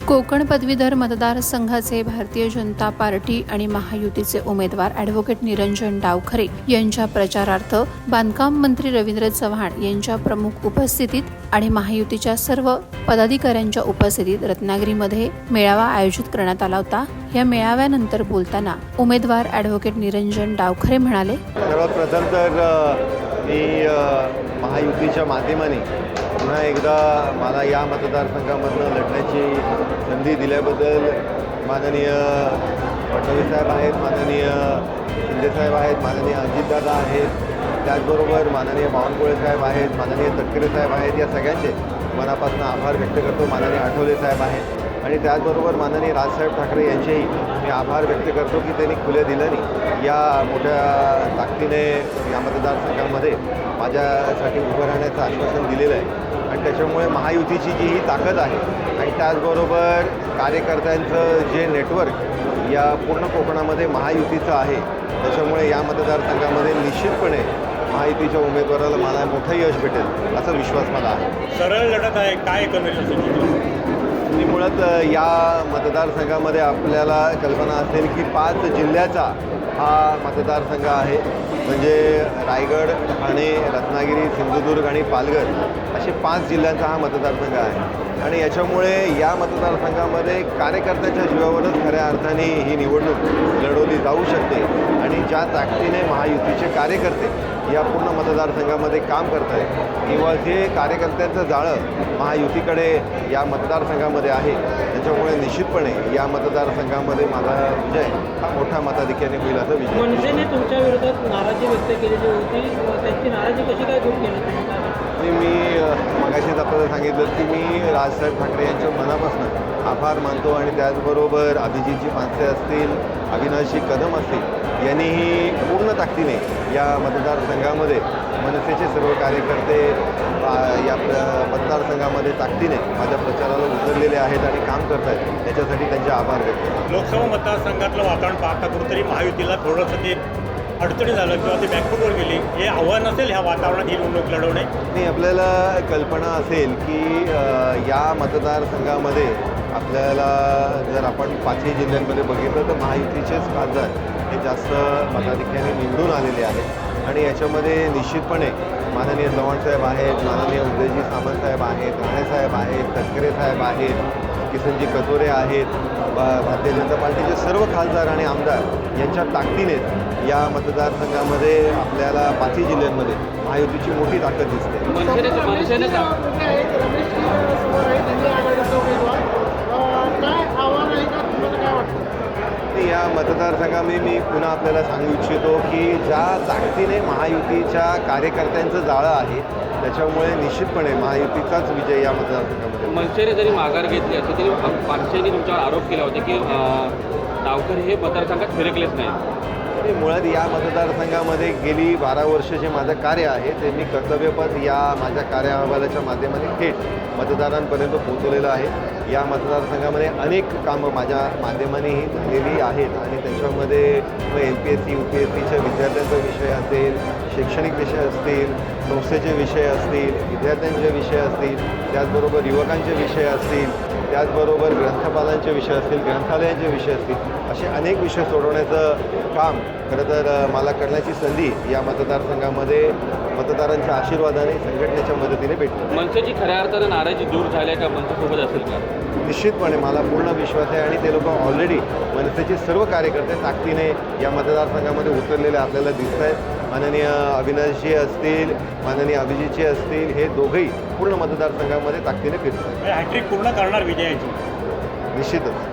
Konkan पदवीधर मतदारसंघाचे Bharatiya Janata party आणि महायुतीचे उमेदवार ॲडव्होकेट निरंजन डावखरे यांच्या प्रचारार्थ बांधकाम मंत्री रवींद्र चव्हाण यांच्या प्रमुख उपस्थितीत आणि महायुतीच्या सर्व पदाधिकाऱ्यांच्या उपस्थितीत रत्नागिरीमध्ये मेळावा आयोजित करण्यात आला होता. या मेळाव्यानंतर बोलताना उमेदवार ॲडव्होकेट निरंजन डावखरे म्हणाले सर्वात प्रथम तर अ, मी महायुतीच्या माध्यमाने पुन्हा एकदा मला या मतदारसंघामधनं लढण्याची संधी दिल्याबद्दल माननीय फडणवीस साहेब आहेत माननीय शिंदेसाहेब आहेत माननीय अजितदादा आहेत त्याचबरोबर माननीय बावनकुळे साहेब आहेत माननीय तटकरे साहेब आहेत या सगळ्यांचे मनापासून आभार व्यक्त करतो. माननीय आठवले साहेब आहेत. आणि त्याचबरोबर माननीय राजसाहेब ठाकरे यांचेही मी आभार व्यक्त करतो की त्यांनी खुल्या दिल्याने या मोठ्या ताकदीने या मतदारसंघामध्ये माझ्यासाठी उभं राहण्याचं आश्वासन दिलेलं आहे. आणि त्याच्यामुळे महायुतीची जी ही ताकद आहे आणि त्याचबरोबर कार्यकर्त्यांचं जे नेटवर्क या पूर्ण कोकणामध्ये महायुतीचं आहे त्याच्यामुळे या मतदारसंघामध्ये निश्चितपणे महायुतीच्या उमेदवाराला मला मोठं यश भेटेल असा विश्वास मला आहे. सरळ लढत आहे काय एकंदरीत मी मुळात या मतदारसंघामध्ये आपल्याला कल्पना असेल की पाच जिल्ह्याचा हा मतदारसंघ आहे. म्हणजे रायगड ठाणे रत्नागिरी सिंधुदुर्ग आणि पालघर असे पाच जिल्ह्यांचा हा मतदारसंघ आहे. आणि याच्यामुळे या मतदारसंघामध्ये कार्यकर्त्याच्या जीवावरच खऱ्या अर्थाने ही निवडणूक लढवली जाऊ शकते आणि ज्या ताकदीने महायुतीचे कार्यकर्ते या पूर्ण मतदारसंघामध्ये काम करत आहेत किंवा जे कार्यकर्त्यांचं जाळं महायुतीकडे या मतदारसंघामध्ये आहे त्याच्यामुळे निश्चितपणे या मतदारसंघामध्ये माझा विजय हा मोठ्या मताधिक्याने होईल असं विजय मनसेने तुमच्या विरोधात नाराजी व्यक्त केलेली होती. त्यांची नाराजी कशी काय दूर केली तुम्ही आणि मी अ, मगाशीच आपल्याला सांगितलं की मी राजसाहेब ठाकरे यांच्या मनापासून आभार मानतो आणि त्याचबरोबर अभिजितजी पानसे असतील अविनाशी कदम असतील यांनीही पूर्ण ताकदीने या मतदारसंघामध्ये मनसेचे सर्व कार्यकर्ते या मतदारसंघामध्ये ताकदीने माझ्या प्रचाराला उतरलेले आहेत आणि काम करत आहेत त्याच्यासाठी त्यांचे आभार व्यक्त लोकसभा मतदारसंघातलं वातावरण पाहता कुठंतरी महायुतीला थोडंसं ते अडचणी झालं किंवा ते बॅकफुटवर गेली हे आव्हान असेल ह्या वातावरणात ही निवडणूक लढवणे? आणि आपल्याला कल्पना असेल की या मतदारसंघामध्ये आपल्याला जर आपण पाचही जिल्ह्यांमध्ये बघितलं तर महायुतीचेच खासदार हे जास्त मताधिक्याने निवडून आलेले आहेत. आणि याच्यामध्ये निश्चितपणे माननीय चव्हाणसाहेब आहेत माननीय उदयजी सामंतसाहेब आहेत राणेसाहेब आहेत तटकरे साहेब आहेत किसनजी कतोरे आहेत भा- भारतीय जनता पार्टीचे सर्व खासदार आणि आमदार यांच्या ताकदीने या मतदारसंघामध्ये आपल्याला पाचही जिल्ह्यांमध्ये महायुतीची मोठी ताकद दिसते. या मतदारसंघामध्ये मी पुन्हा आपल्याला सांगू इच्छितो की ज्या ताकदीने महायुतीच्या कार्यकर्त्यांचं जाळं आहे त्याच्यामुळे निश्चितपणे महायुतीचाच विजय या मतदारसंघामध्ये. मनसेने जरी माघार घेतली असली तरी पानसेने तुमच्यावर आरोप केला होता की डावकर हे मतदारसंघात फिरकलेच नाही मुळात या मतदारसंघामध्ये गेली बारा वर्ष जे माझं कार्य आहे ते मी कर्तव्यपद या माझ्या कार्य अहवालाच्या माध्यमाने थेट मतदारांपर्यंत पोहोचवलेलं आहे या मतदारसंघामध्ये अनेक कामं माझ्या माध्यमानेही झालेली आहेत आणि त्याच्यामध्ये मग M P S C U P S सीच्या विद्यार्थ्यांचा विषय असेल शैक्षणिक विषय असतील संस्थेचे विषय असतील विद्यार्थ्यांचे विषय असतील त्याचबरोबर युवकांचे विषय असतील त्याचबरोबर ग्रंथपालांचे विषय असतील ग्रंथालयांचे विषय असतील असे अनेक विषय सोडवण्याचं काम खरं तर मला करण्याची संधी या मतदारसंघामध्ये मतदारांच्या आशीर्वादाने संघटनेच्या मदतीने भेटलं. मनसेची खऱ्या अर्थानं नाराजी दूर झाली आहे का? मनसेसोबत असेल का? निश्चितपणे मला पूर्ण विश्वास आहे आणि ते लोक ऑलरेडी मनसेचे सर्व कार्यकर्ते ताकदीने या मतदारसंघामध्ये उतरलेले आपल्याला दिसत आहेत माननीय अविनाशजी असतील माननीय अभिजितजी असतील हे दोघंही पूर्ण मतदारसंघामध्ये ताकदीने फिरत आहेत हॅट्रिक पूर्ण करणार विजयाची. निश्चितच.